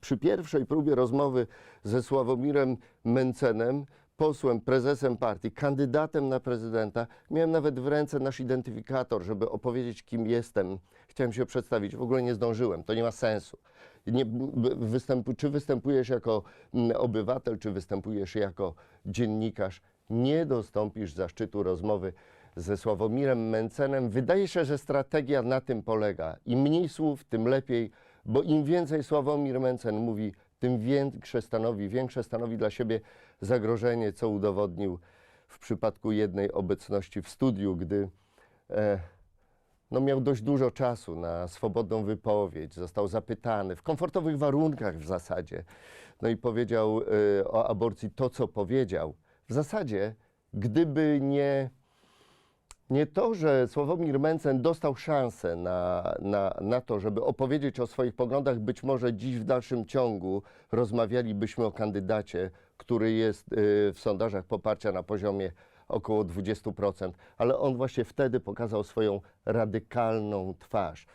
Przy pierwszej próbie rozmowy ze Sławomirem Mencenem, posłem, prezesem partii, kandydatem na prezydenta, miałem nawet w ręce nasz identyfikator, żeby opowiedzieć, kim jestem. Chciałem się przedstawić, w ogóle nie zdążyłem, to nie ma sensu. Nie, występu, czy występujesz jako mm, obywatel, czy występujesz jako dziennikarz, nie dostąpisz zaszczytu rozmowy ze Sławomirem Mencenem. Wydaje się, że strategia na tym polega. Im mniej słów, tym lepiej, bo im więcej Sławomir Mencen mówi, tym większe stanowi, większe stanowi dla siebie zagrożenie, co udowodnił w przypadku jednej obecności w studiu, gdy e, no miał dość dużo czasu na swobodną wypowiedź, został zapytany w komfortowych warunkach w zasadzie. No i powiedział e, o aborcji to, co powiedział. W zasadzie, gdyby nie, nie to, że Sławomir Mencen dostał szansę na, na, na to, żeby opowiedzieć o swoich poglądach, być może dziś w dalszym ciągu rozmawialibyśmy o kandydacie, który jest y, w sondażach poparcia na poziomie około 20%, ale on właśnie wtedy pokazał swoją radykalną twarz.